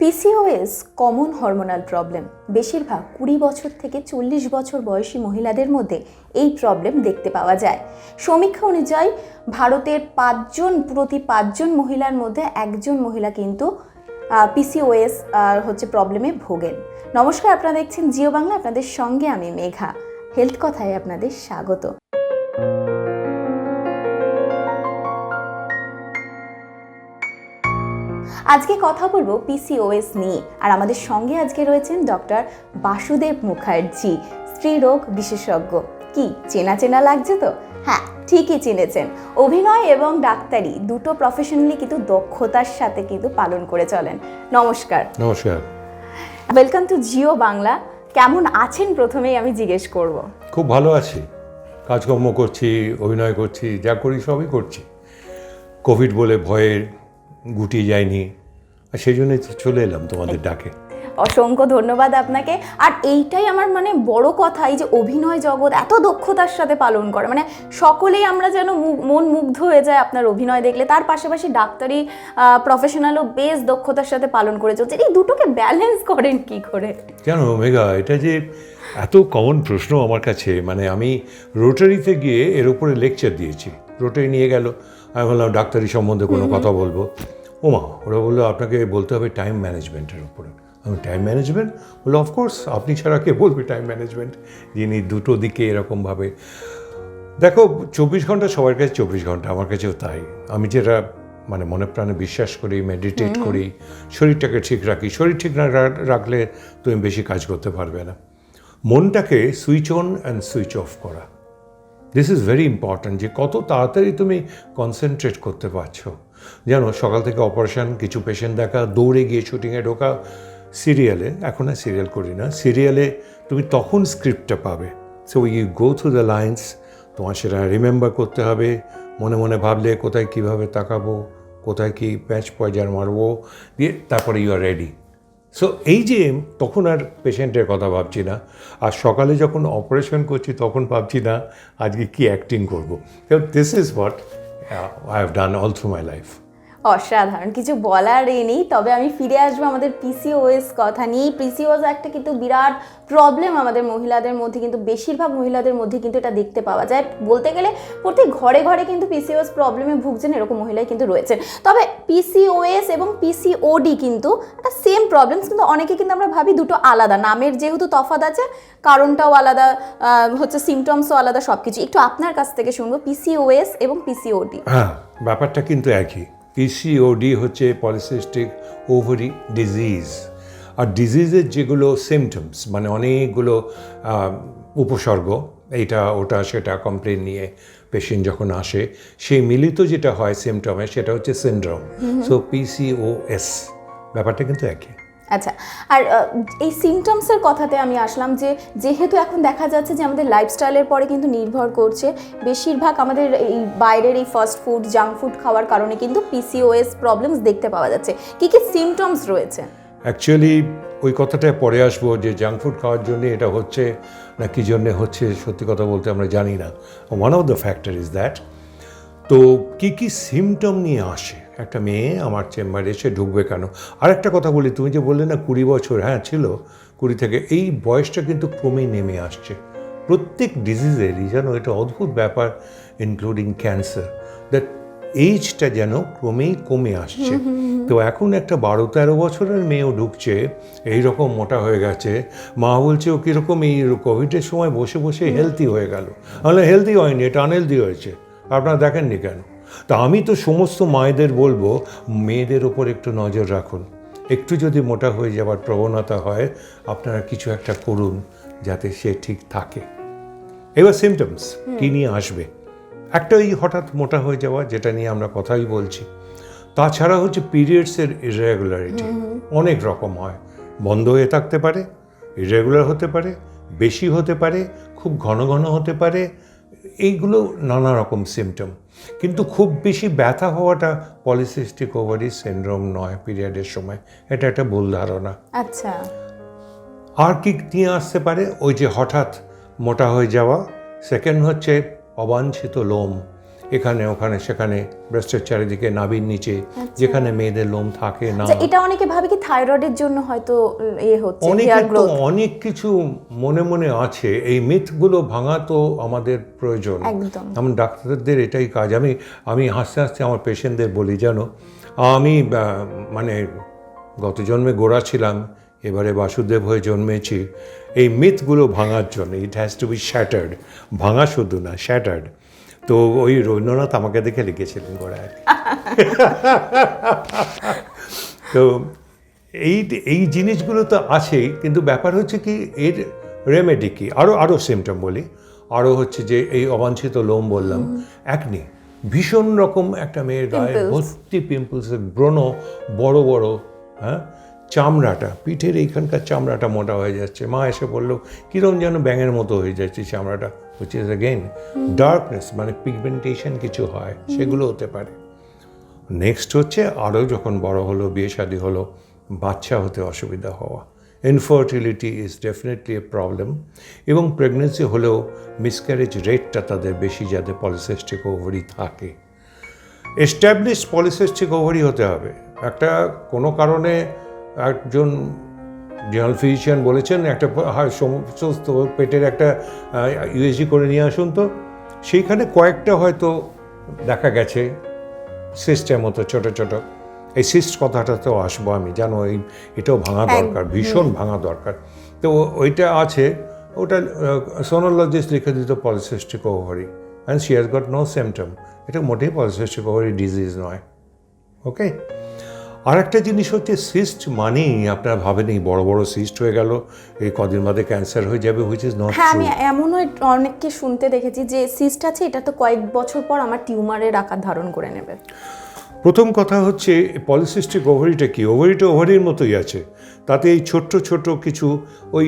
PCOS common hormonal problem বেশিরভাগ কুড়ি বছর থেকে চল্লিশ বছর বয়সী মহিলাদের মধ্যে এই প্রবলেম দেখতে পাওয়া যায়। সমীক্ষা অনুযায়ী ভারতের পাঁচজন, প্রতি পাঁচজন মহিলার মধ্যে একজন মহিলা কিন্তু পিসিওএস হচ্ছে প্রবলেমে ভোগেন। নমস্কার, আপনারা দেখছেন জিও বাংলা, আপনাদের সঙ্গে আমি মেঘা। হেলথ কথায় আপনাদের স্বাগত। আজকে কথা বলব পিসিওএস নিয়ে। আর আমাদের সঙ্গে আজকে রয়েছেন ডক্টর বাসুদেব মুখার্জি স্ত্রীরোগ বিশেষজ্ঞ। কি চেনা চেনা লাগছে তো? হ্যাঁ ঠিকই চিনেছেন। অভিনয় এবং ডাক্তারি দুটো প্রফেশনালি কিন্তু দক্ষতার সাথে কিন্তু পালন করে চলেন। নমস্কার। নমস্কার। ওয়েলকাম টু জিও বাংলা কেমন আছেন প্রথমেই আমি জিজ্ঞেস করব। খুব ভালো আছি। কাজকর্ম করছি অভিনয় করছি যা করি সবই করছি। কোভিড বলে ভয়ে গুটিয়ে যায়নি। আর সেই জন্যই তো চলে এলাম তোমাদের ডাকে। অসংখ্য ধন্যবাদ আপনাকে। আর এইটাই আমার মানে বড় কথা এই যে অভিনয় জগৎ এত দক্ষতার সাথে পালন করে। মানে সকলেই আমরা যেন মন মুগ্ধ হয়ে যায় আপনার অভিনয় দেখলে। তার পাশাপাশি ডাক্তারি প্রফেশনালও বেশ দক্ষতার সাথে পালন করে চলছে। এই দুটোকে ব্যালেন্স করেন কি করে? জানো মেঘা এটা যে এত কমন প্রশ্ন আমার কাছে। মানে আমি রোটারিতে গিয়ে এর উপরে লেকচার দিয়েছি। রোটারি নিয়ে গেল। আমি বললাম ডাক্তারি সম্বন্ধে কোনো কথা বলব? ওমা ওরা বলল আপনাকে বলতে হবে টাইম ম্যানেজমেন্টের উপরে। আমি টাইম ম্যানেজমেন্ট বলল অফকোর্স আপনি ছাড়া কে বলবে টাইম ম্যানেজমেন্ট যিনি দুটো দিকে এরকমভাবে দেখো চব্বিশ ঘণ্টা সবার কাছে চব্বিশ ঘণ্টা আমার কাছেও তাই। আমি যেটা মানে মনে প্রাণে বিশ্বাস করি মেডিটেট করি শরীরটাকে ঠিক রাখি। শরীর ঠিক না রাখলে তুমি বেশি কাজ করতে পারবে না। মনটাকে switch on and switch off করা। দিস ইজ ভেরি ইম্পর্ট্যান্ট যে কত তাড়াতাড়ি তুমি কনসেন্ট্রেট করতে পারছ। জানো, সকাল থেকে অপারেশন কিছু পেশেন্ট দেখা, দৌড়ে গিয়ে শুটিংয়ে ঢোকা সিরিয়ালে এখন আর সিরিয়াল করি না সিরিয়ালে তুমি তখন স্ক্রিপ্টটা পাবে। So you go through the lines তোমার সেটা রিমেম্বার করতে হবে, মনে মনে ভাবলে কোথায় কীভাবে তাকাবো, কোথায় কি প্যাচ পয়জার মারবো, দিয়ে তারপরে ইউ আর রেডি সো এই যে তখন আর পেশেন্টের কথা ভাবছি না। আর সকালে যখন অপারেশন করছি, তখন ভাবছি, না, আজকে কি অ্যাক্টিং করব? This is what I have done all through my life অসাধারণ, কিছু বলার এ নেই। তবে আমি ফিরে আসব আমাদের পিসিওএস কথা নিয়ে পিসিওএস একটা কিন্তু বিরাট প্রবলেম আমাদের মহিলাদের মধ্যে, কিন্তু বেশিরভাগ মহিলাদের মধ্যে কিন্তু এটা দেখতে পাওয়া যায়। বলতে গেলে প্রত্যেক ঘরে ঘরে কিন্তু পিসিওএস প্রবলেমে ভুগছেন এরকম মহিলাই কিন্তু রয়েছে তবে পিসিওএস এবং পিসিওডি কিন্তু একটা সেম প্রবলেমস কিন্তু অনেকে কিন্তু আমরা ভাবি দুটো আলাদা। নামের যেহেতু তফাৎ আছে, কারণটাও আলাদা হচ্ছে সিমটমসও আলাদা সব কিছু একটু আপনার কাছ থেকে শুনব পিসিওএস এবং পিসিওডি হ্যাঁ ব্যাপারটা কিন্তু একই। পিসিওডি হচ্ছে পলিসিস্টিক ওভারি ডিজিজ আর ডিজিজের যেগুলো সিমটমস মানে অনেকগুলো উপসর্গ এইটা ওটা সেটা কমপ্লেন নিয়ে পেশেন্ট যখন আসে সেই মিলিত যেটা হয় সিমটমে সেটা হচ্ছে সিন্ড্রোম সো পিসিওএস ব্যাপারটা কিন্তু একই। আচ্ছা আর এই সিমটমসের কথাতে আমি আসলাম যে, যেহেতু এখন দেখা যাচ্ছে যে আমাদের লাইফস্টাইলের পরে কিন্তু নির্ভর করছে, বেশিরভাগ আমাদের এই বাইরের এই ফাস্ট ফুড জাঙ্ক ফুড খাওয়ার কারণে কিন্তু পিসিওএস প্রবলেমস দেখতে পাওয়া যাচ্ছে। কি কি সিমটমস রয়েছে? অ্যাকচুয়ালি ওই কথাটায় পরে আসব যে জাঙ্ক ফুড খাওয়ার জন্য এটা হচ্ছে না কী জন্যে হচ্ছে সত্যি কথা বলতে আমরা জানি না। One of the factor is that তো কি কি সিমটম নিয়ে আসে? একটা মেয়ে আমার চেম্বারে এসে ঢুকবে কেন? আর একটা কথা বলি তুমি যে বললে না কুড়ি বছর হ্যাঁ ছিল কুড়ি থেকে এই বয়সটা কিন্তু ক্রমেই নেমে আসছে। প্রত্যেক ডিজিজেরই যেন এটা অদ্ভুত ব্যাপার ইনক্লুডিং ক্যান্সার দ্যাট এইজটা যেন ক্রমেই কমে আসছে। তো এখন একটা বারো তেরো বছরের মেয়েও ঢুকছে এই রকম মোটা হয়ে গেছে মা বলছে ও কীরকম এই কোভিডের সময় বসে বসে হেলদি হয়ে গেল। তাহলে হেলদি হয়নি এটা আনহেলদি হয়েছে। আপনারা দেখেননি কেন? তা আমি তো সমস্ত মায়েদের বলব মেয়েদের ওপর একটু নজর রাখুন। একটু যদি মোটা হয়ে যাওয়ার প্রবণতা হয় আপনারা কিছু একটা করুন যাতে সে ঠিক থাকে। এবার সিমটমস কী নিয়ে আসবে? একটা এই হঠাৎ মোটা হয়ে যাওয়া যেটা নিয়ে আমরা কথাই বলছি। তাছাড়া হচ্ছে পিরিয়ডসের ইরেগুলারিটি অনেক রকম হয়। বন্ধ হয়ে থাকতে পারে ইরেগুলার হতে পারে বেশি হতে পারে খুব ঘন ঘন হতে পারে এইগুলো নানা রকম সিমটম কিন্তু খুব বেশি ব্যথা হওয়াটা পলিসিস্টিক ওভারি সিন্ড্রোম নয় পিরিয়ডের সময়। এটা একটা ভুল ধারণা। আচ্ছা। আর কি নিয়ে আসতে পারে? ওই যে হঠাৎ মোটা হয়ে যাওয়া সেকেন্ড হচ্ছে অবাঞ্ছিত লোম। এখানে ওখানে সেখানে ব্রেস্টের চারিদিকে নাভির নিচে যেখানে মেয়েদের লোম থাকে না আচ্ছা এটা অনেকে ভাবে কি থাইরয়েডের জন্য হয়তো ইয়ে হচ্ছে অনেক তো অনেক কিছু মনে মনে আছে। এই মিথগুলো ভাঙা তো আমাদের প্রয়োজন। একদম। আমার ডাক্তারদের এটাই কাজ আমি আমি হাসতে হাসতে আমার পেশেন্টদের বলি জানো? আমি মানে গত জন্মে গোড়া ছিলাম এবারে বাসুদেব হয়ে জন্মেছি। এই মিথগুলো ভাঙার জন্য it has to be shattered ভাঙা শুধু না শ্যাটার্ড তো ওই রবীন্দ্রনাথ আমাকে দেখে লিখেছিলেন গোড়ায়। তো এই এই জিনিসগুলো তো আছেই কিন্তু ব্যাপার হচ্ছে কি এর রেমেডি কি? আরও আরও সিমটম বলি। আরও হচ্ছে যে এই অবাঞ্ছিত লোম বললাম একনি ভীষণ রকম একটা মেয়ের গায়ে. ভর্তি পিম্পলস ব্রণ বড় বড় হ্যাঁ? চামড়াটা, পিঠের এইখানকার চামড়াটা মোটা হয়ে যাচ্ছে। মা এসে বলল কীরকম যেন ব্যাঙের মতো হয়ে যাচ্ছে চামড়াটা উইচ ইজ অ্যাগেন ডার্কনেস মানে পিগমেন্টেশন কিছু হয়, সেগুলো হতে পারে। নেক্সট হচ্ছে আরও যখন বড় হলো, বিয়ে শাদী হলো, বাচ্চা হতে অসুবিধা হওয়া। Infertility is definitely a problem এবং প্রেগনেন্সি হলেও মিসক্যারেজ রেটটা তাদের বেশি যাদের পলিসিস্টিক ওভারি থাকে। এস্টাবলিশ পলিসিস্টিক ওভারি হতে হবে। একটা কোনো কারণে একজন জেনারেল ফিজিশিয়ান বলেছেন একটা সমস্ত পেটের একটা ইউএসজি করে নিয়ে আসুন তো। সেইখানে কয়েকটা হয়তো দেখা গেছে সিস্টেম মতো ছোট ছোট। এই সিস্ট কথাটাতেও আসব আমি জানো এই এটাও ভাঙা দরকার ভীষণ ভাঙা দরকার। তো ওইটা আছে ওটা সোনোলজিস্ট লিখে দিত polycystic ovary and she has got no symptom এটা মোটেই পলিসিস্টিক ওভারি ডিজিজ নয় ওকে আর একটা জিনিস হচ্ছে সিস্ট মানেই আপনারা ভাবেন এই বড় বড় সিস্ট হয়ে গেল এই কদিন বাদে ক্যান্সার হয়ে যাবে হুইচ ইজ নট হ্যাঁ আমি এমনও অনেককে শুনতে দেখেছি যে সিস্ট আছে এটা তো কয়েক বছর পর আমার টিউমারের আকার ধারণ করে নেবে। প্রথম কথা হচ্ছে পলিসিস্টিক ওভারিটা কি? ওভারিটা ওভারির মতোই আছে। তাতে এই ছোট্ট ছোট কিছু ওই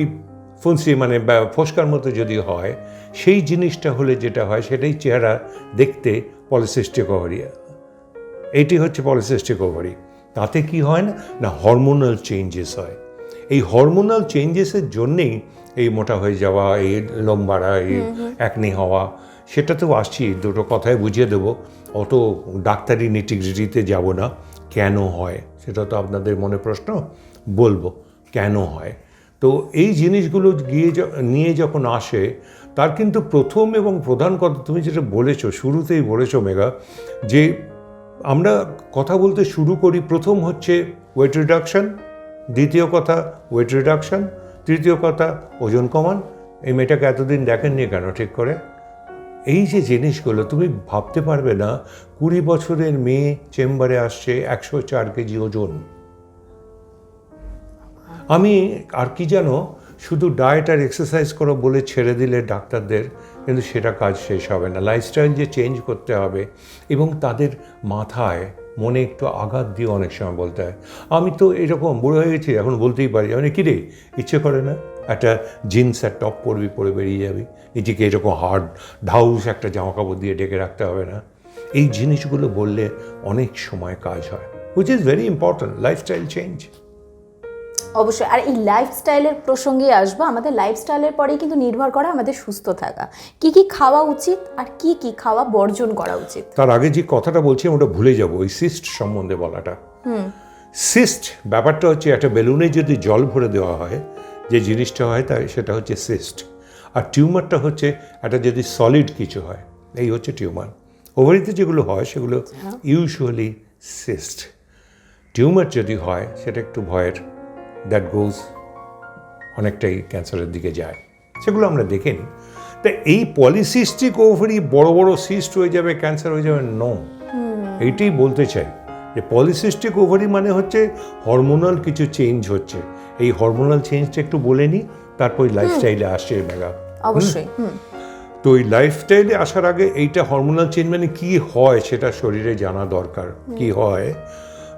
ফুন্সি মানে ফোসকার মতো যদি হয় সেই জিনিসটা হলে যেটা হয় সেটাই চেহারা দেখতে পলিসিস্টিক ওভারি এইটি হচ্ছে পলিসিস্টিক ওভারি তাতে কি হয় না? না হরমোনাল চেঞ্জেস হয়। এই হরমোনাল চেঞ্জেসের জন্যেই এই মোটা হয়ে যাওয়া এই লোম বাড়া এই একনি হওয়া সেটা তো আসছি। দুটো কথায় বুঝিয়ে দেবো। অত ডাক্তারি নিটিগ্রিটিতে যাব না। কেন হয়? সেটা তো আপনাদের মনে প্রশ্ন? বলব কেন হয়? তো এই জিনিসগুলো গিয়ে নিয়ে যখন আসে তার কিন্তু প্রথম এবং প্রধান কথা তুমি যেটা বলেছ শুরুতেই বলেছ মেঘা যে আমরা কথা বলতে শুরু করি, প্রথম হচ্ছে ওয়েট রিডাকশন দ্বিতীয় কথা ওয়েট রিডাকশন তৃতীয় কথা ওজন কমান। এই মেয়েটাকে এতদিন দেখেননি কেন, ঠিক করে? এই যে জিনিসগুলো, তুমি ভাবতে পারবে না, কুড়ি বছরের মেয়ে চেম্বারে আসছে একশো চার কেজি ওজন। আমি আর কি জানো, শুধু ডায়েট আর এক্সারসাইজ করো বলে ছেড়ে দিলে ডাক্তারদের কিন্তু সেটা কাজ শেষ হবে না। লাইফস্টাইল যে চেঞ্জ করতে হবে এবং তাদের মাথায় মনে একটু আঘাত দিয়ে অনেক সময় বলতে হয়। আমি তো এরকম বুড়ো হয়ে গেছি, এখন বলতেই পারি মানে কিরে ইচ্ছে করে না? একটা জিন্স আর টপ পরবি, পরে বেরিয়ে যাবি। নিজেকে এরকম হার্ড ঢাউস একটা জামা কাপড় দিয়ে ডেকে রাখতে হবে না? এই জিনিসগুলো বললে অনেক সময় কাজ হয় which is very important lifestyle change অবশ্যই। আর এই লাইফস্টাইলের প্রসঙ্গে আসব। আমাদের লাইফস্টাইলের পরেই কিন্তু নির্ভর করে আমাদের সুস্থ থাকা। কি কি খাওয়া উচিত আর কি কি খাওয়া বর্জন করা উচিত? তার আগে যে কথাটা বলছি ওটা ভুলে যাব ওই সিস্ট সম্বন্ধে বলাটা। সিস্ট ব্যাপারটা হচ্ছে একটা বেলুনে যদি জল ভরে দেওয়া হয় যে জিনিসটা হয় তাই সেটা হচ্ছে সিস্ট আর টিউমারটা হচ্ছে একটা যদি সলিড কিছু হয় এই হচ্ছে টিউমার। ওভারিতে যেগুলো হয় সেগুলো ইউজুয়ালি সিস্ট টিউমার যদি হয় সেটা একটু ভয়ের। দ্যাট গোজ অনেকটাই ক্যান্সারের দিকে যায়। সেগুলো আমরা দেখে নিই। তা এই পলিসিস্টিক ওভারি বড় বড় সিস্ট হয়ে যাবে ক্যান্সার হয়ে যাবে? নো এইটাই বলতে চাই যে পলিসিস্টিক ওভারি মানে হচ্ছে হরমোনাল কিছু চেঞ্জ হচ্ছে। এই হরমোনাল চেঞ্জটা একটু বলে নিই তারপর লাইফস্টাইলে আসছে মেগা অবশ্যই তো ওই লাইফস্টাইলে আসার আগে এইটা হরমোনাল চেঞ্জ মানে কি হয় সেটা শরীরে জানা দরকার। কি হয়?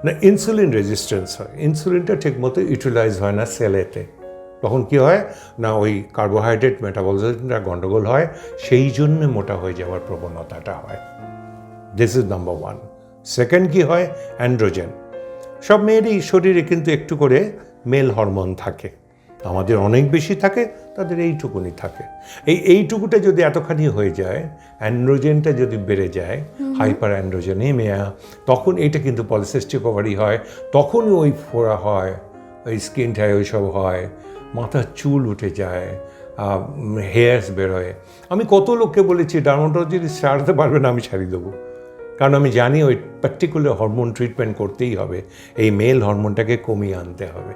না ইনসুলিন রেজিস্ট্যান্স হয়। ইনসুলিনটা ঠিকমতো ইউটিলাইজ হয় না সেলেতে তখন কি হয়? না, ওই কার্বোহাইড্রেট মেটাবলিজমটা গন্ডগোল হয়, সেই জন্য মোটা হয়ে যাওয়ার প্রবণতাটা হয়। This is number one second কি হয়? অ্যান্ড্রোজেন সব মেয়েরই শরীরে কিন্তু একটু করে মেল হরমোন থাকে। আমাদের অনেক বেশি থাকে তাদের এইটুকুনি থাকে। এই এইটুকুটা যদি এতখানি হয়ে যায় অ্যান্ড্রোজেনটা যদি বেড়ে যায় হাইপার অ্যান্ড্রোজেন অ্যান্ড্রোজেনেমিয়া তখন এটা কিন্তু পলিসিস্টিক ওভারি হয় তখনই ওই ফোড়া হয় ওই স্কিন স্কিনটায় ওইসব হয় মাথার চুল উঠে যায় হেয়ার্স বেরোয়। আমি কত লোককে বলেছি ডার্মাটোলজি যদি সারাতে পারবে না আমি ছাড়িয়ে দেবো। কারণ আমি জানি ওই পার্টিকুলার হরমোন ট্রিটমেন্ট করতেই হবে এই মেল হরমোনটাকে কমিয়ে আনতে হবে।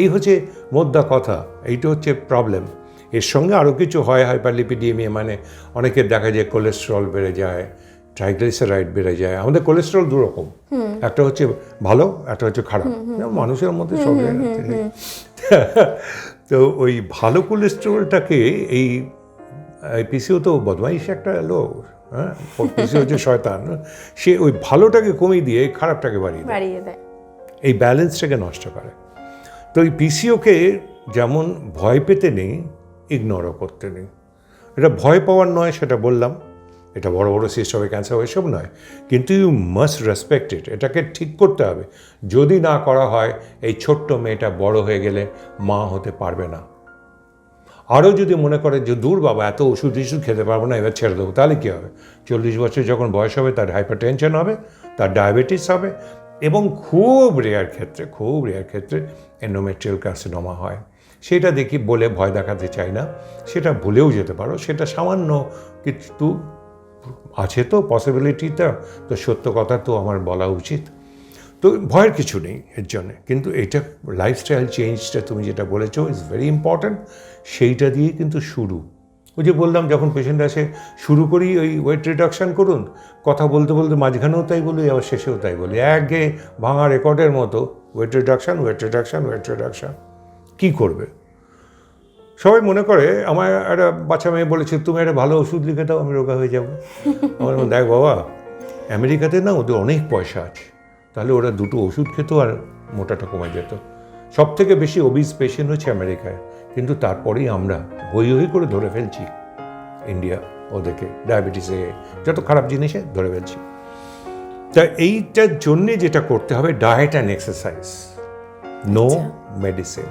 এই হচ্ছে মোদ্দা কথা এইটা হচ্ছে প্রবলেম এর সঙ্গে আরও কিছু হয় হাইপারলিপিডিএমিয়া মানে অনেকের দেখা যায় কোলেস্ট্রল বেড়ে যায় ট্রাইগ্লিসারাইড বেড়ে যায়। আমাদের কোলেস্ট্রল দু রকম। একটা হচ্ছে ভালো একটা হচ্ছে খারাপ। মানুষের মধ্যে সব। তো ওই ভালো কোলেস্ট্রলটাকে এই পিসিও তো বদমাইশ একটা লোক হ্যাঁ? পিসি হচ্ছে শয়তান। সে ওই ভালোটাকে কমিয়ে দিয়ে খারাপটাকে বাড়িয়ে দেয়। বাড়িয়ে দেয়। এই ব্যালেন্সটাকে নষ্ট করে। তো এই পিসিওকে যেমন ভয় পেতে নেই ইগনোরও করতে নেই। এটা ভয় পাওয়ার নয়, সেটা বললাম। এটা বড় বড় সিস্ট হবে ক্যান্সার এসব নয়। কিন্তু ইউ মাস্ট রেসপেক্ট ইট এটাকে ঠিক করতে হবে। যদি না করা হয়, এই ছোট্ট মেয়েটা বড় হয়ে গেলে মা হতে পারবে না। আরও যদি মনে করে যে, দূর বাবা, এত ওষুধ টষুধ খেতে পারব না, এবার ছেড়ে দেবো, তাহলে কী হবে? চল্লিশ বছর যখন বয়স হবে, তার হাইপার টেনশন হবে, তার ডায়াবেটিস হবে এবং খুব রেয়ার ক্ষেত্রে, খুব রেয়ার ক্ষেত্রে এন্ডোমেট্রিয়াল কার্সিনোমা হয়। সেটা দেখি বলে ভয় দেখাতে চাই না। সেটা ভুলেও যেতে পারো। সেটা সামান্য কিন্তু আছে তো পসিবিলিটিটা তো সত্য কথা তো আমার বলা উচিত। তো ভয়ের কিছু নেই এর জন্যে। কিন্তু এটা লাইফস্টাইল চেঞ্জটা তুমি যেটা বলেছ ইজ ভেরি ইম্পর্ট্যান্ট সেইটা দিয়ে কিন্তু শুরু। ওই যে বললাম, যখন পেশেন্ট আসে, শুরু করি ওই ওয়েট রিডাকশন করুন। কথা বলতে বলতে মাঝখানেও তাই বলি, আবার শেষেও তাই বলি। একঘে ভাঙা রেকর্ডের মতো। Weight reduction weight reduction weight reduction কী করবে? সবাই মনে করে আমার একটা বাচ্চা মেয়ে বলেছে তুমি একটা ভালো ওষুধ লিখে দাও আমি রোগা হয়ে যাব। আমার দেখ বাবা আমেরিকাতে না ওদের অনেক পয়সা আছে। তাহলে ওরা দুটো ওষুধ খেত আর মোটাটা কমে যেত। সব থেকে বেশি ওবিস পেশেন্ট হচ্ছে আমেরিকায়। কিন্তু তারপরেই আমরা হই হই করে ধরে ফেলছি ইন্ডিয়া ওদেরকে ডায়াবেটিসে যত খারাপ জিনিসে ধরে ফেলছি। তা এইটার জন্যে যেটা করতে হবে diet and exercise no medicine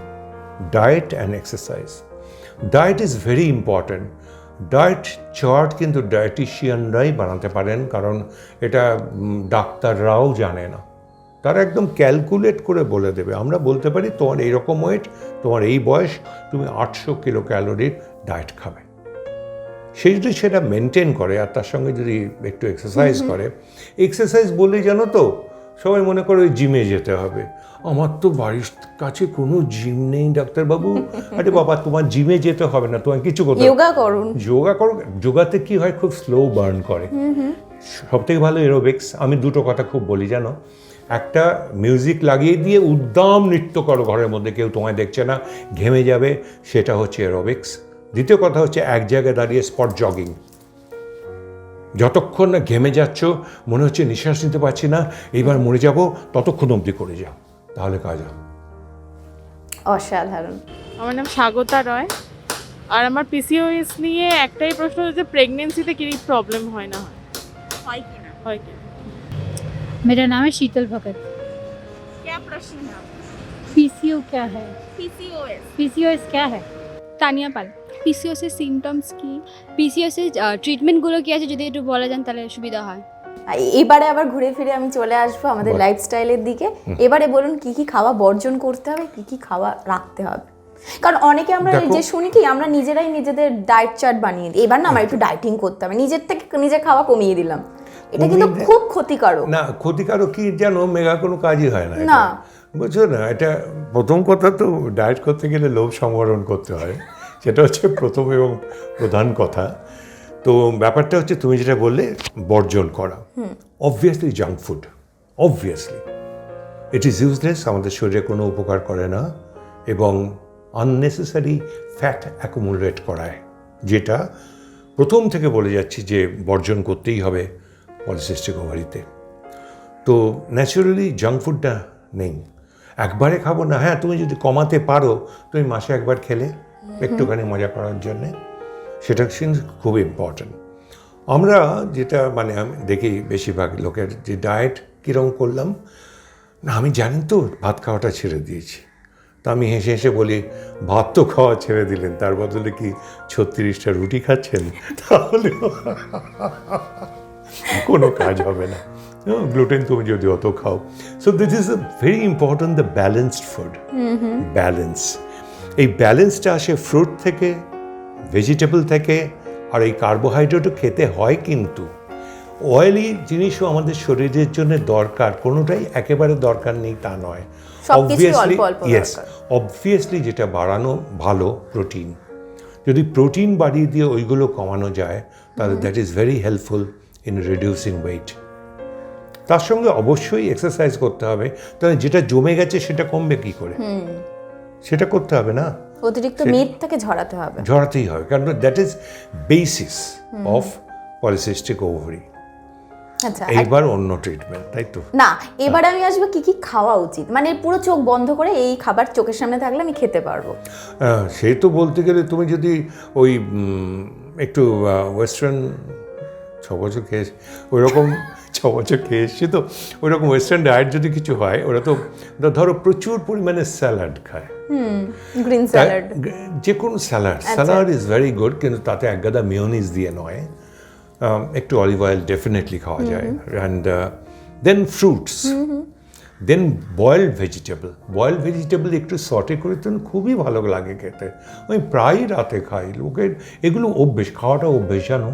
diet and exercise diet is very important diet chart কিন্তু ডায়েটিশিয়ানরাই বানাতে পারেন কারণ এটা ডাক্তাররাও জানে না। তারা একদম ক্যালকুলেট করে বলে দেবে। আমরা বলতে পারি তোমার এইরকম ওয়েট তোমার এই বয়স তুমি আটশো কিলো ক্যালোরির ডায়েট খাবে। সে যদি সেটা মেনটেন করে আর তার সঙ্গে যদি একটু এক্সারসাইজ করে এক্সারসাইজ বললেই জানো তো সবাই মনে করে ওই জিমে যেতে হবে। আমার তো বাড়ির কাছে কোনো জিম নেই ডাক্তারবাবু। আরে বাবা তোমার জিমে যেতে হবে না তোমার কিছু করতে যোগা করুন। যোগা করো যোগাতে কি হয়? খুব স্লো বার্ন করে। সব থেকে ভালো এরোবিক্স আমি দুটো কথা খুব বলি জানো? একটা মিউজিক লাগিয়ে দিয়ে উদ্দাম নৃত্য করো ঘরের মধ্যে কেউ তোমায় দেখছে না ঘেমে যাবে সেটা হচ্ছে এরোবিক্স দ্বিতীয় কথা হচ্ছে এক জায়গায় দাঁড়িয়ে স্পট জগিং যতক্ষণ না ঘেমে যাচ্ছ মনে হচ্ছে নিঃশ্বাস নিতে পারছি না এইবার মরে যাব ততক্ষণ অবধি করে যাও তাহলে কাজ হবে অসাধারণ আমার নাম স্বাগতা রয় আর আমার পিসিওএস নিয়ে একটাই প্রশ্ন যে প্রেগনেন্সিতে কি প্রবলেম হয় না হয় হয় কি मेरा नाम है शीतल भगत क्या प्रश्न है आपका? पीसीओ क्या है PCOS पीसीओएस क्या है তানিয়া পাল পিসিওসের সিমটমস কি? পিসিওসের ট্রিটমেন্টগুলো কি আছে? যদি একটু বলা যান তাহলে সুবিধা হয়। এবারে আবার ঘুরে ফিরে আমি চলে আসব আমাদের লাইফস্টাইলের দিকে। এবারে বলুন কি কি খাওয়া বর্জন করতে হবে কি কি খাওয়া রাখতে হবে? কারণ অনেকে আমরা যে শুনি কি আমরা নিজেরাই নিজেদের ডায়েট চার্ট বানিয়ে দিই। এবার না আমার একটু ডায়েটিং করতে হবে। নিজের থেকে নিজের খাওয়া কমিয়ে দিলাম। এটা কিন্তু খুব ক্ষতিকারক। না ক্ষতিকারক কি জানো মেগা কোনো কাজই হয় না না। বুঝছ না? এটা প্রথম কথা তো ডায়েট করতে গেলে লোভ সংবরণ করতে হয়। সেটা হচ্ছে প্রথম এবং প্রধান কথা। তো ব্যাপারটা হচ্ছে তুমি যেটা বললে বর্জন করা। Obviously junk food obviously it is useless আমাদের শরীরে কোনো উপকার করে না এবং আননেসেসারি ফ্যাট অ্যাকুমুলেট করায় যেটা প্রথম থেকে বলে যাচ্ছি যে বর্জন করতেই হবে পলিসিস্টিক ওভারিতে। তো ন্যাচারালি জাঙ্ক ফুডটা নেই। একবারে খাব না হ্যাঁ তুমি যদি কমাতে পারো তুমি মাসে একবার খেলে। একটুখানি মজা করার জন্যে। সেটা কিন্তু খুব ইম্পর্ট্যান্ট আমরা যেটা মানে আমি দেখি বেশিরভাগ লোকের যে ডায়েট কীরকম করলাম না আমি জানি তো ভাত খাওয়াটা ছেড়ে দিয়েছি। তা আমি হেসে হেসে বলি ভাত তো খাওয়া ছেড়ে দিলেন তার বদলে কি ছত্রিশটা রুটি খাচ্ছেন? তাহলে কোনো কাজ হবে না। গ্লুটেন তুমি যদি অত খাও। So this is very important the balanced food balance এই ব্যালেন্সটা আসে ফ্রুট থেকে ভেজিটেবল থেকে আর এই কার্বোহাইড্রেটও খেতে হয় কিন্তু। অয়েলি জিনিসও আমাদের শরীরের জন্য দরকার কোনোটাই একেবারে দরকার নেই তা নয়। অল্প ইয়েস অবভিয়াসলি যেটা বাড়ানো ভালো প্রোটিন যদি প্রোটিন বাড়িয়ে দিয়ে ওইগুলো কমানো যায় তাহলে that is very helpful in reducing weight তার সঙ্গে অবশ্যই এক্সারসাইজ করতে হবে তাহলে যেটা জমে গেছে সেটা কমবে কি করে? সেটা করতে হবে না। অতিরিক্ত মেদটাকে ঝরাতে হবে। ঝরাতেই হবে। কারণ that is basis of polycystic ovary আচ্ছা এইবার অন্য ট্রিটমেন্ট তাই তো? না এবার আমি আসব কি কি খাওয়া উচিত? মানে পুরো চোখ বন্ধ করে এই খাবার চোখের সামনে থাকলে আমি খেতে পারব। সে তো বলতে গেলে তুমি যদি ওই একটু ওয়েস্টার্ন ছ বছর খেয়ে ওই রকম ছ বছর খেয়ে এসছি তো। ওই রকম ওয়েস্টার্ন ডায়েট যদি কিছু হয় ওরা তো ধরো প্রচুর পরিমাণে স্যালাড খায়। গ্রিন স্যালাড যে কোনো salad salad is very good কিন্তু তাতে এক গাদা মিওনিজ দিয়ে নয়। একটু অলিভ অয়েল ডেফিনেটলি খাওয়া যায়। And then fruits then boiled vegetable boiled vegetable একটু সটে করে তো খুবই ভালো লাগে খেতে। আমি প্রায়ই রাতে খাই। লোকের এগুলো অভ্যেস খাওয়াটা অভ্যেস জানো?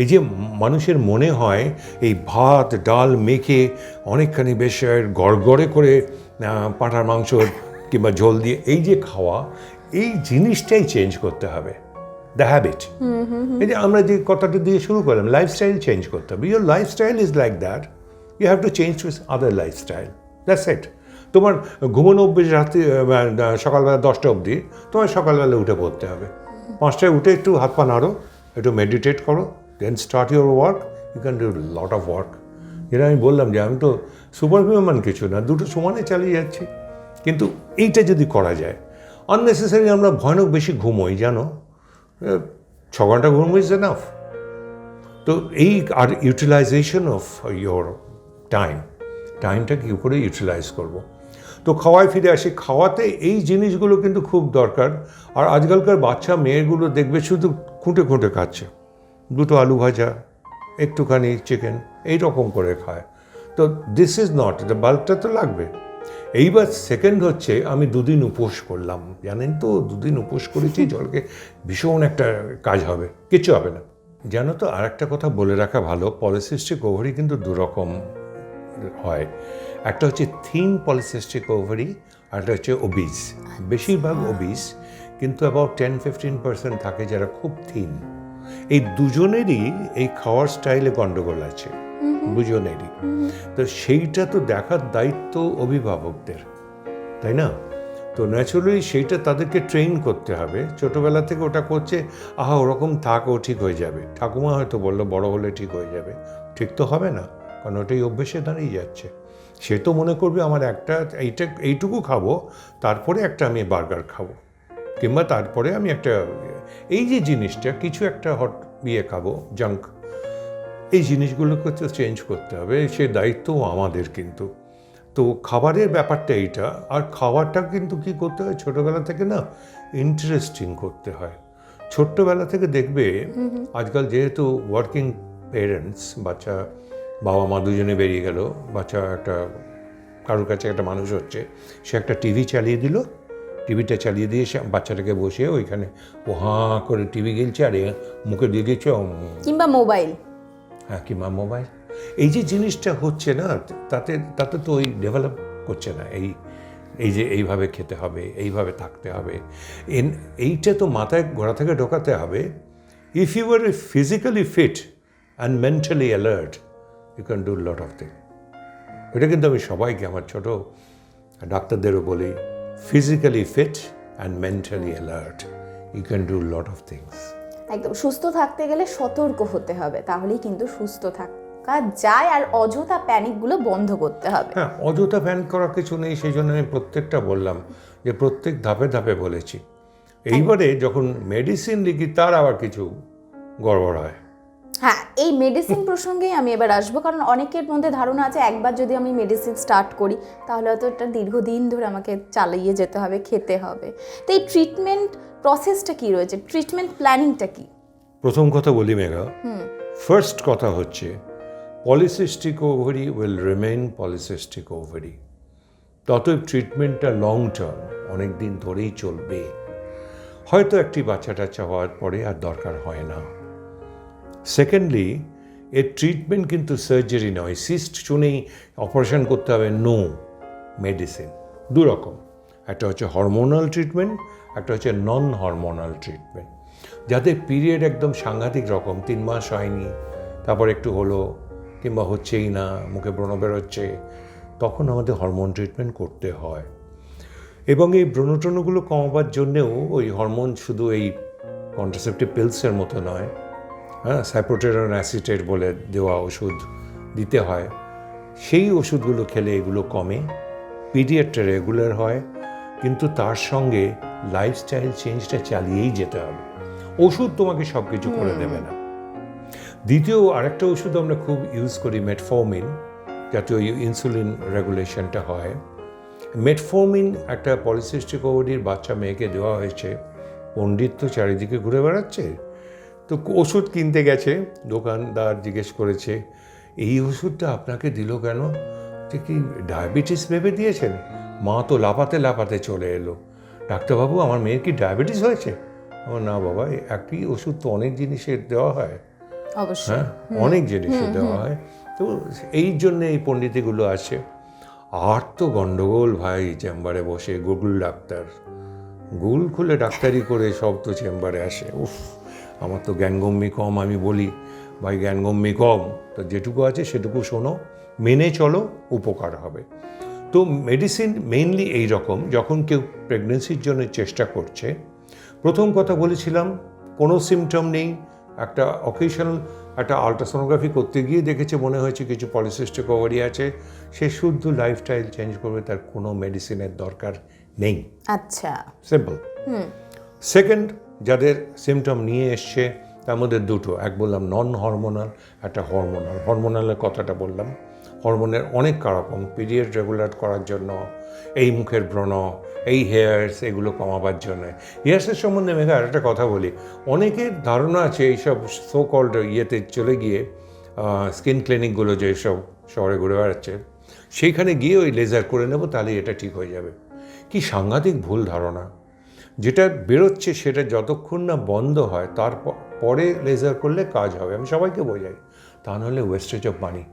এই যে মানুষের মনে হয় এই ভাত ডাল মেখে অনেকখানি বেশ গড়গড়ে করে পাঁঠার মাংস কিংবা ঝোল দিয়ে এই যে খাওয়া এই জিনিসটাই চেঞ্জ করতে হবে। দ্য হ্যাবিট এই যে আমরা যে কথাটা দিয়ে শুরু করলাম লাইফস্টাইল চেঞ্জ করতে হবে। Your lifestyle is like that you have to change to other lifestyle that's it তোমার ঘুমানো অভ্যেস রাত্রি সকালবেলা দশটা অবধি তোমার সকালবেলা উঠে পড়তে হবে। পাঁচটায় উঠে একটু হাত পা নাড়ো একটু মেডিটেট করো then start your work you can do lot of work যেটা আমি বললাম যে, আমি তো সুপার হিউম্যান কিছু না, দুটো সমানে চালিয়ে যাচ্ছি। কিন্তু এইটা যদি করা যায় আননেসেসারি আমরা ভয়ানক বেশি ঘুমোই, জানো? ছ ঘণ্টা ঘুম ইজ এনাফ তো এই আর ইউটিলাইজেশন অফ ইয়োর টাইম টাইমটা কী করে ইউটিলাইজ করব। তো খাওয়ায় ফিরে আসি, খাওয়াতে এই জিনিসগুলো কিন্তু খুব দরকার। আর আজকালকার বাচ্চা, মেয়েগুলো দেখবে শুধু খুঁটে খুঁটে খাচ্ছে। দুটো আলু ভাজা একটুখানি চিকেন এই রকম করে খায়। তো দিস ইজ নট দ্য বাল্বটা তো লাগবে। এইবার সেকেন্ড হচ্ছে আমি দুদিন উপোস করলাম। জানেন তো দুদিন উপোস করেছি জলকে ভীষণ একটা কাজ হবে কিছু হবে না। যেন তো আর একটা কথা বলে রাখা ভালো পলিসিস্টিক ওভারি কিন্তু দুরকম হয়। একটা হচ্ছে থিন পলিসিস্টিক ওভারি আর একটা হচ্ছে ওবিস বেশিরভাগ ওবিস কিন্তু অ্যাবাউট টেন ফিফটিন পার্সেন্ট থাকে যারা খুব থিন এই দুজনেরই এই খাওয়ার স্টাইলে গণ্ডগোল আছে। দুজনেরই তো সেইটা তো দেখার দায়িত্ব অভিভাবকদের তাই না? তো ন্যাচুরালি সেইটা তাদেরকে ট্রেন করতে হবে। ছোটোবেলা থেকে ওটা করছে আহা ওরকম থাক ও ঠিক হয়ে যাবে। ঠাকুমা হয়তো বলল বড় হলে ঠিক হয়ে যাবে। ঠিক তো হবে না কারণ ওটাই অভ্যেসে দাঁড়িয়ে যাচ্ছে। সে তো মনে করবে আমার একটা এইটা এইটুকু খাব তারপরে একটা আমি বার্গার খাব। কিংবা তারপরে আমি একটা এই যে জিনিসটা কিছু একটা হট ইয়ে খাব জাঙ্ক এই জিনিসগুলোকে তো চেঞ্জ করতে হবে সে দায়িত্ব আমাদের কিন্তু। তো খাবারের ব্যাপারটা এইটা আর খাবারটা কিন্তু কি করতে হয় ছোটোবেলা থেকে না ইন্টারেস্টিং করতে হয়। ছোট্টবেলা থেকে দেখবে আজকাল যেহেতু ওয়ার্কিং পেরেন্টস বাচ্চা বাবা মা দুজনে বেরিয়ে গেল বাচ্চা একটা কারোর কাছে একটা মানুষ হচ্ছে সে একটা টিভি চালিয়ে দিল টিভিটা চালিয়ে দিয়ে সে বাচ্চাটাকে বসে ওইখানে ও হাঁ করে টিভি গেলছে আর মুখে দিয়ে গেছে কিংবা মোবাইল। হ্যাঁ কিংবা মোবাইল। এই যে জিনিসটা হচ্ছে না তাতে তাতে তো ওই ডেভেলপ করছে না এই এই যে এইভাবে খেতে হবে এইভাবে থাকতে হবে। এন এইটা তো মাথায় গোড়া থেকে ঢোকাতে হবে। If you are physically fit and mentally alert you can do lot of thing এটা কিন্তু আমি সবাইকে আমার ছোটো ডাক্তারদেরও বলি physically fit and mentally alert you can do lot of things একদম সুস্থ থাকতে গেলে সতর্ক হতে হবে তাহলেই কিন্তু সুস্থ থাকা যায় আর অযথা প্যানিকগুলো বন্ধ করতে হবে। হ্যাঁ অযথা ফ্যান করার কিছু নেই সেই জন্য আমি প্রত্যেকটা বললাম যে প্রত্যেক ধাপে ধাপে বলেছি। এইবারে যখন মেডিসিন লিখি তার আবার কিছু গড়বড় হয়। হ্যাঁ এই মেডিসিন প্রসঙ্গেই আমি এবার আসব কারণ অনেকের মধ্যে ধারণা আছে একবার যদি আমি মেডিসিন স্টার্ট করি তাহলে হয়তো এটা দীর্ঘদিন ধরে আমাকে চালিয়ে যেতে হবে খেতে হবে। তো এই ট্রিটমেন্ট প্রসেসটা কি রয়েছে? ট্রিটমেন্ট প্ল্যানিংটা কি? প্রথম কথা বলি মেঘা ফার্স্ট কথা হচ্ছে polycystic ovary will remain polycystic ovary ততই ট্রিটমেন্টটা লং টার্ম অনেক দিন ধরেই চলবে। হয়তো একটি বাচ্চা টাচ্চা হওয়ার পরে আর দরকার হয় না। সেকেন্ডলি এর ট্রিটমেন্ট কিন্তু সার্জারি নয় সিস্ট চুনেই অপারেশন করতে হবে নো মেডিসিন দু রকম একটা হচ্ছে হরমোনাল ট্রিটমেন্ট একটা হচ্ছে নন হরমোনাল ট্রিটমেন্ট যাদের পিরিয়ড একদম সাংঘাতিক রকম, তিন মাস হয়নি, তারপর একটু হলো, কিংবা হচ্ছেই না, মুখে ব্রণ বেরোচ্ছে, তখন আমাদের হরমোন ট্রিটমেন্ট করতে হয়। এবং এই ব্রণটনগুলো কমাবার জন্যেও ওই হরমোন শুধু এই কন্ট্রাসেপটিভ পিলসের মতো নয় হ্যাঁ স্যাপ্রোটেরন অ্যাসিটেট বলে দেওয়া ওষুধ দিতে হয়। সেই ওষুধগুলো খেলে এগুলো কমে পিরিয়ডটা রেগুলার হয় কিন্তু তার সঙ্গে লাইফস্টাইল চেঞ্জটা চালিয়েই যেতে হবে। ওষুধ তোমাকে সব কিছু করে দেবে না। দ্বিতীয় আরেকটা ওষুধ আমরা খুব ইউজ করি মেটফর্মিন যাতে ওই ইনসুলিন রেগুলেশনটা হয়। মেটফর্মিন একটা পলিসিস্টিক ওভারির বাচ্চা মেয়েকে দেওয়া হয়েছে। পণ্ডিত তো চারিদিকে ঘুরে বেড়াচ্ছে। তো ওষুধ কিনতে গেছে দোকানদার জিজ্ঞেস করেছে এই ওষুধটা আপনাকে দিল কেন? যে কি ডায়াবেটিস ভেবে দিয়েছেন? মা তো লাপাতে লাপাতে চলে এলো। ডাক্তারবাবু আমার মেয়ের কি ডায়াবেটিস হয়েছে? আমার না বাবা একই ওষুধ তো অনেক জিনিসের দেওয়া হয়। হ্যাঁ অনেক জিনিসের দেওয়া হয়। তো এই জন্য এই পণ্ডিতিগুলো আছে আর তো গন্ডগোল ভাই চেম্বারে বসে গুগল ডাক্তার। গুগল খুলে ডাক্তারি করে সব তো চেম্বারে আসে। উফ। আমার তো জ্ঞানগম্যি কম আমি বলি ভাই জ্ঞানগম্যি কম তো যেটুকু আছে সেটুকু শোনো মেনে চলো উপকার হবে। তো মেডিসিন মেইনলি এই রকম যখন কেউ প্রেগনেন্সির জন্য চেষ্টা করছে প্রথম কথা বলেছিলাম কোনো সিমটম নেই একটা অকেশনাল একটা আলট্রাসোনোগ্রাফি করতে গিয়ে দেখেছে মনে হয়েছে কিছু পলিসিস্টিক ওভারি আছে সে শুদ্ধ লাইফস্টাইল চেঞ্জ করবে তার কোনো মেডিসিনের দরকার নেই। আচ্ছা। সিম্পল সেকেন্ড যাদের সিমটম নিয়ে এসছে, তার মধ্যে দুটো। এক বললাম নন হরমোনাল একটা হরমোনাল হরমোনালের কথাটা বললাম। হরমোনের অনেক রকম পিরিয়ড রেগুলার করার জন্য, এই মুখের ব্রণ, এই হেয়ার্স এগুলো কমাবার জন্য। হেয়ার্সের সম্বন্ধে মেঘা একটা কথা বলি। অনেকের ধারণা আছে এইসব সো কল্ড ইয়েতে চলে গিয়ে স্কিন ক্লিনিকগুলো যেসব শহরে ঘুরে বেড়াচ্ছে, সেইখানে গিয়ে ওই লেজার করে নেব, তাহলে এটা ঠিক হয়ে যাবে। কি সাংঘাতিক ভুল ধারণা। যেটা বেরোচ্ছে সেটা যতক্ষণ না বন্ধ হয় তার পরে লেজার করলে কাজ হবে। আমি সবাইকে বোঝাই তা নাহলে ওয়েস্টেজ অফ মানি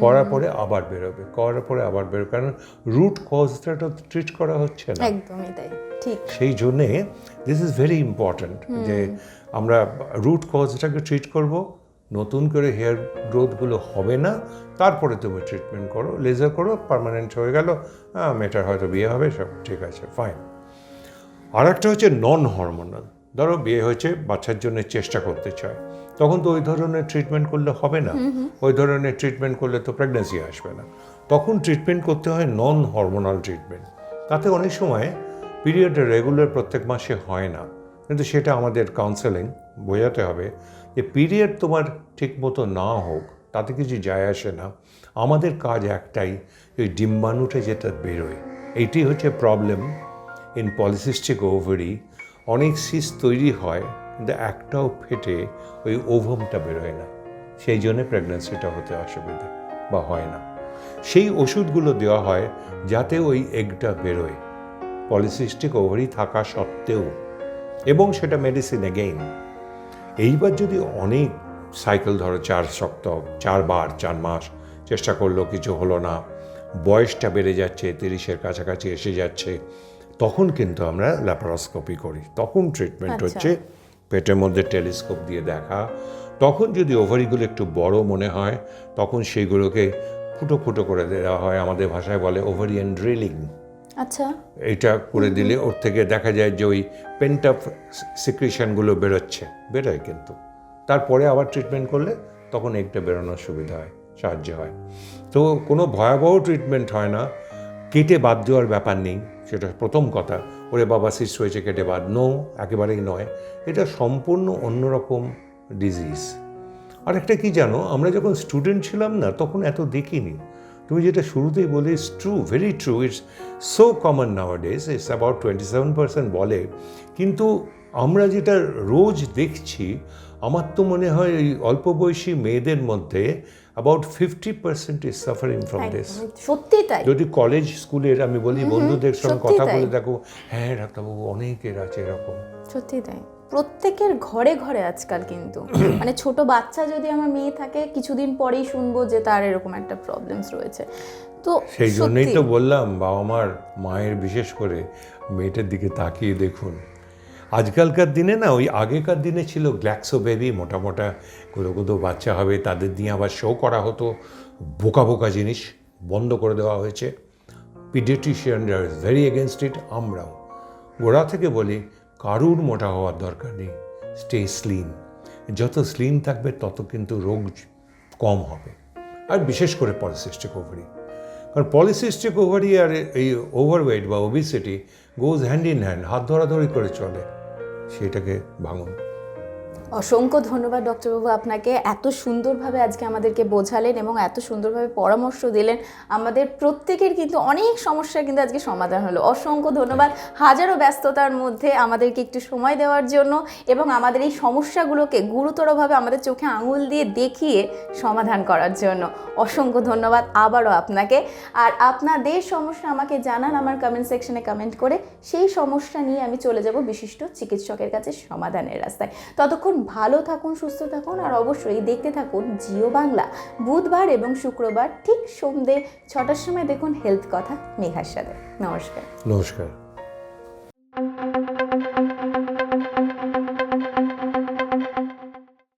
করার পরে আবার বেরোবে করার পরে আবার বেরোবে কারণ রুট কজটা তো ট্রিট করা হচ্ছে না। একদমই তাই ঠিক। সেই জন্যে দিস ইজ ভেরি ইম্পর্ট্যান্ট যে আমরা রুট কজটাকে ট্রিট করব নতুন করে হেয়ার গ্রোথগুলো হবে না তারপরে তুমি ট্রিটমেন্ট করো লেজার করো পার্মানেন্ট হয়ে গেল হ্যাঁ মেয়েটার হয়তো বিয়ে হবে সব ঠিক আছে ফাইন আর একটা হচ্ছে নন হরমোনাল ধরো বিয়ে হয়েছে বাচ্চার জন্য চেষ্টা করতে চায়। তখন তো ওই ধরনের ট্রিটমেন্ট করলে হবে না। ওই ধরনের ট্রিটমেন্ট করলে তো প্রেগনেন্সি আসবে না। তখন ট্রিটমেন্ট করতে হয় নন হরমোনাল ট্রিটমেন্ট তাতে অনেক সময় পিরিয়ড রেগুলার প্রত্যেক মাসে হয় না। কিন্তু সেটা আমাদের কাউন্সেলিং বোঝাতে হবে যে পিরিয়ড তোমার ঠিক মতো না হোক তাতে কিছু যায় আসে না। আমাদের কাজ একটাই ওই ডিম্বাণুটা যেটা বেরোয়। এইটি হচ্ছে প্রবলেম ইন পলিসিস্টিক ওভারি অনেক সিস তৈরি হয়, কিন্তু একটাও ফেটে ওই ওভমটা বেরোয় না। সেই জন্যে প্রেগনেন্সিটা হতে অসুবিধে বা হয় না। সেই ওষুধগুলো দেওয়া হয় যাতে ওই এগটা বেরোয়। পলিসিস্টিক ওভারি থাকা সত্ত্বেও। এবং সেটা মেডিসিন এগেইন এইবার যদি অনেক সাইকেল ধরো চার সপ্তাহ চারবার চার মাস চেষ্টা করল, কিছু হলো না, বয়সটা বেড়ে যাচ্ছে, তিরিশের কাছাকাছি এসে যাচ্ছে তখন কিন্তু আমরা ল্যাপারোস্কোপি করি। তখন ট্রিটমেন্ট আচ্ছা। হচ্ছে পেটের মধ্যে টেলিস্কোপ দিয়ে দেখা। তখন যদি ওভারিগুলো একটু বড় মনে হয় তখন সেইগুলোকে ফুটো ফুটো করে দেওয়া হয়। আমাদের ভাষায় বলে ওভারিয়ান ড্রিলিং আচ্ছা। এটা করে দিলে ওর থেকে দেখা যায় যে ওই পেন্টাপ সিক্রেশনগুলো বেরোচ্ছে বেরোয় কিন্তু। তারপরে আবার ট্রিটমেন্ট করলে তখন একটা বেরোনোর সুবিধা হয় সাহায্য হয়। তো কোনো ভয়াবহ ট্রিটমেন্ট হয় না। কেটে বাদ দেওয়ার ব্যাপার নেই। সেটা প্রথম কথা। ওরে বাবা সিস হয়েছে কেটে বাদ নো একেবারেই নয়। এটা সম্পূর্ণ অন্যরকম ডিজিজ আর একটা কি জানো, আমরা যখন স্টুডেন্ট ছিলাম না, তখন এত দেখিনি। তুমি যেটা শুরুতেই বলে it's true very true it's so common nowadays it's about twenty seven percent বলে। কিন্তু আমরা যেটা রোজ দেখছি, আমার তো মনে হয় এই অল্প বয়সী মেয়েদের মধ্যে about fifty percent is suffering from this সত্যি তাই যদি কলেজ স্কুলের আমি বলি বন্ধুদের সঙ্গে কথা। বলে দেখো হ্যাঁ ডাক্তারবাবু অনেকের আছে এরকম। সত্যি তাই। প্রত্যেকের ঘরে ঘরে আজকাল কিন্তু। মানে ছোট বাচ্চা যদি আমার মেয়ে থাকে কিছুদিন পরেই শুনব যে তার এরকম একটা প্রবলেমস রয়েছে। তো সেই জন্যই তো বললাম বাবা মার মায়ের বিশেষ করে মেয়েটার দিকে তাকিয়ে দেখুন। আজকালকার দিনে না, ওই আগেকার দিনে ছিল গ্ল্যাক্সো বেবি মোটা মোটা কোদো কোদো বাচ্চা হবে, তাদের দিয়ে আবার শো করা হতো। বোকা বোকা জিনিস বন্ধ করে দেওয়া হয়েছে। পিডিয়াট্রিশিয়ানরা ইজ ভেরি এগেনস্ট ইট আমরাও। গোড়া থেকে বলি, কারুর মোটা হওয়ার দরকার নেই স্টে স্লিম যত স্লিম থাকবে, তত কিন্তু রোগ কম হবে। আর বিশেষ করে পলিসিস্টিক ওভারি কারণ পলিসিস্টিক ওভারি আর এই ওভারওয়েট বা obesity goes hand in hand হাত ধরাধরি করে চলে। সেটাকে ভাঙুন। অসংখ্য ধন্যবাদ, ডক্টরবাবু। আপনাকে এত সুন্দরভাবে আজকে আমাদেরকে বোঝালেন এবং এত সুন্দরভাবে পরামর্শ দিলেন। আমাদের প্রত্যেকের কিন্তু অনেক সমস্যার কিন্তু আজকে সমাধান হলো। অসংখ্য ধন্যবাদ। হাজারো ব্যস্ততার মধ্যে আমাদেরকে একটু সময় দেওয়ার জন্য এবং আমাদের এই সমস্যাগুলোকে গুরুতরভাবে আমাদের চোখে আঙুল দিয়ে দেখিয়ে সমাধান করার জন্য। অসংখ্য ধন্যবাদ আবারও আপনাকে। আর আপনাদের সমস্যা আমাকে জানান, আমার কমেন্ট সেকশনে কমেন্ট করে। সেই সমস্যা নিয়ে আমি চলে যাব বিশিষ্ট চিকিৎসকের কাছে সমাধানের রাস্তায়। ততক্ষণ ভালো থাকুন, সুস্থ থাকুন আর অবশ্যই দেখতে থাকুন জিও বাংলা। বুধবার এবং শুক্রবার ঠিক সন্ধ্যে ছটার সময় দেখুন হেলথ কথা মেঘার সাথে। নমস্কার। নমস্কার।